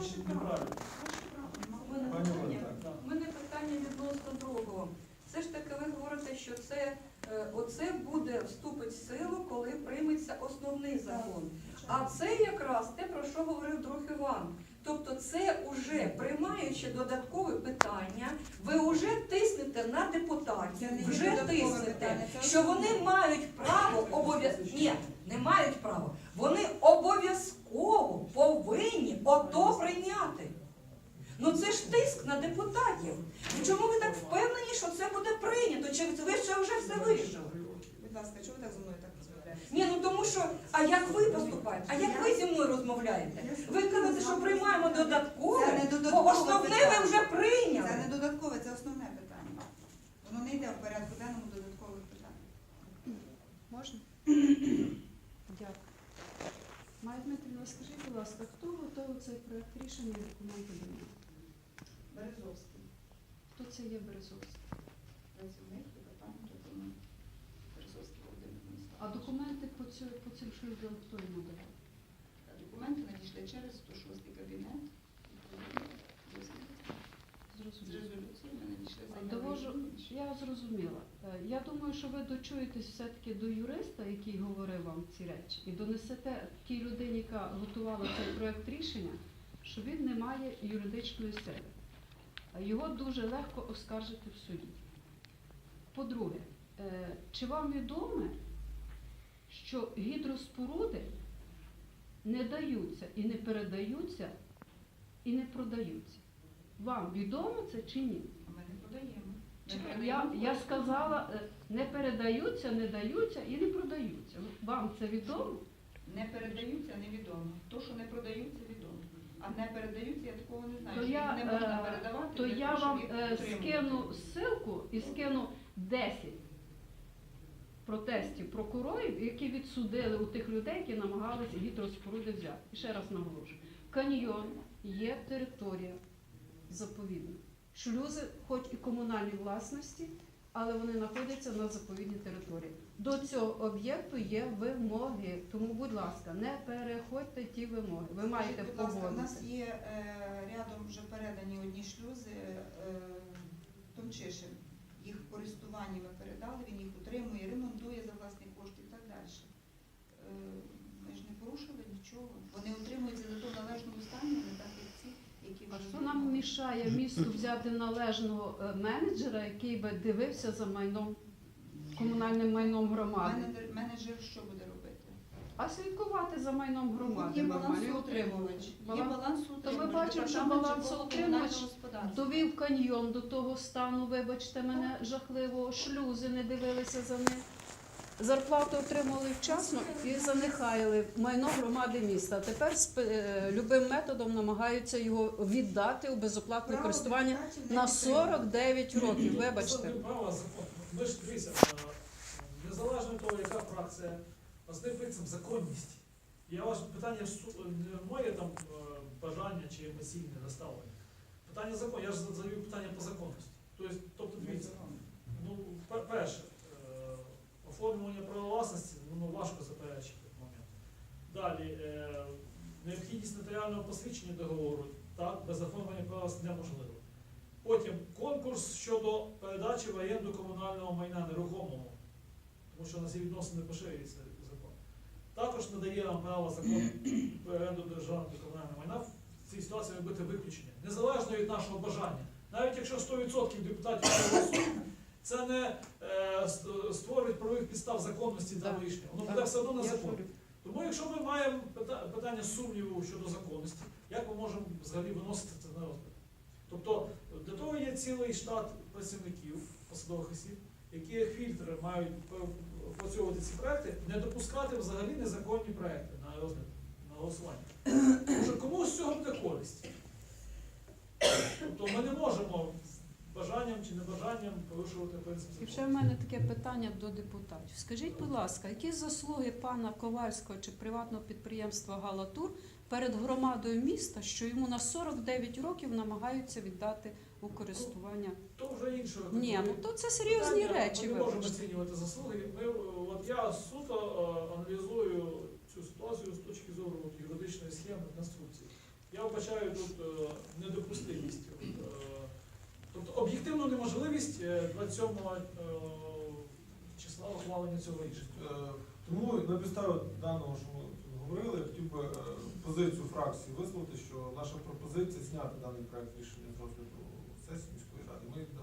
ваше право. Ваше право. У мене питання. Відносно другого. Все ж таки ви говорите, що це е, оце буде вступить в силу, коли прийметься основний закон. А це якраз те, про що говорив друг Іван. Тобто це уже приймаючи додаткове питання, ви вже тиснете на депутатів, вже тиснете, що вони мають право обов'язково. Ні, не мають права. Вони обов'язково повинні ото прийняти. Ну це ж тиск на депутатів. Ну чому ви так впевнені, що це буде прийнято? Чи ви ще вже все вирішили? Будь ласка, чого ви так зі мною так розмовляєте? Ні, ну тому що, а як ви поступаєте? А як ви зі мною розмовляєте? Ви кажете, що приймаємо Це додаткове, не бо додаткове основне питання. ви вже прийняли. Це не додаткове, це основне питання. Воно не йде в порядку денному додаткових питань. Можна? Дякую. Майя Дмитрівна, скажіть, будь ласка, хто готовий цей проект рішення і документи до нього? Березовський, Хто це є Березовський? працівник департаменту економіки. Березовський Володимир А Мирославович. документи по, цю, по цим шлюбам хто йому давав? Документи надійшли через 106 кабінет. З Зрозуміло. резолюцією ми надійшли А. Довожу, я зрозуміла. Е, Я думаю, що ви дочуєтесь все-таки до юриста, який говорив вам ці речі, і донесете тій людині, яка готувала цей проект рішення, що він не має юридичної сили. А Його дуже легко оскаржити в суді. По-друге, е, чи вам відомо, що гідроспоруди не даються і не передаються, і не продаються? Вам відомо це чи ні? Ми не продаємо. Я, я сказала, е, не передаються, не даються і не продаються. Вам це відомо? Не передаються, невідомо. То, що не продаються, відомо. А не передаються, я такого не знаю. То що я, їх не можна е, передавати. То для я того, щоб вам їх е, скину ссылку і скину 10 протестів прокурорів, які відсудили у тих людей, які намагалися гідроспоруди взяти. І ще раз наголошую. Каньйон є територія заповідна. Шлюзи, хоч і комунальні власності, але вони знаходяться на заповідній території. До цього об'єкту є вимоги. Тому, будь ласка, не переходьте ті вимоги. Ви маєте будь ласка, У нас є е, рядом вже передані одні шлюзи е, Томчишин. Їх в користування ми передали, він їх утримує, ремонтує за власні кошти і так далі. Е, ми ж не порушили нічого. Вони утримуються за то в належному стані, не так як ці, А що нам мішає місту взяти належного е, менеджера, який би дивився за майном, комунальним майном громади? менеджер, менеджер що буде робити? А слідкувати за майном громади є нормально балансоутримувач. Є Баланс- То ми бачимо, що департамент балансоутримувач житлово-комунального господарства. Довів каньйон до того стану, вибачте мене, жахливого, шлюзи не дивилися за ним. Зарплату отримали вчасно і занехаяли майно громади міста. Тепер з е, любим методом намагаються його віддати у безоплатне Право користування на 49 років. Вибачте. Ми ж дивіться, е, незалежно від того, яка фракція, основний принцип законність. Я ваше питання не моє там е, бажання чи емоційне наставлення. Питання закону. Я ж задаю питання по законності. Тобто, тобто дивіться, ну, пер- перше, е, оформлення права власності, ну, важко заперечити момент. Далі, е, необхідність нотаріального посвідчення договору, так, без оформлення права неможливо. Потім конкурс щодо передачі в оренду комунального майна нерухомого, тому що на ці відносини поширюється закон. Також надає нам право закон про оренду державного комунального майна в цій ситуації робити виключення, незалежно від нашого бажання. Навіть якщо 100% депутатів проголосують, це не е, ст- створюють правових підстав законності для Так. рішення. Воно буде все одно на закон. Тому якщо ми маємо питання сумніву щодо законності, як ми можемо взагалі виносити це на розгляд? Тобто для того є цілий штат працівників, посадових осіб, які як фільтри мають опрацьовувати ці проекти, не допускати взагалі незаконні проекти на розгляд, на голосування. Тому що комусь з цього буде користь. Тобто ми не можемо бажанням чи небажанням порушувати принцип І ще в мене таке питання до депутатів. Скажіть, будь ласка, які заслуги пана Ковальського чи приватного підприємства Галатур перед громадою міста, що йому на 49 років намагаються віддати у користування? То вже інше. Ні, ну то це серйозні Питання, речі. Ми не можемо оцінювати заслуги. Ми, от я суто е, аналізую цю ситуацію з точки зору юридичної схеми конструкції. Я вбачаю тут е, недопустимість. Е, Тобто об'єктивну е, 27 е, числа ухвалення цього рішення. Е, Тому на підставі даного, що ми говорили, я хотів би е, позицію фракції висловити, що наша пропозиція зняти даний проект рішення з розгляду сесії міської ради. Ми на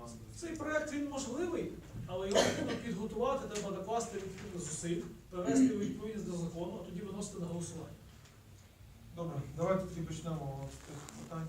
масові. Цей проект він можливий, але його потрібно підготувати, треба докласти відповідно зусиль, привести відповідність до закону, а тоді виносити на голосування. Добре, давайте тоді почнемо з тих питань.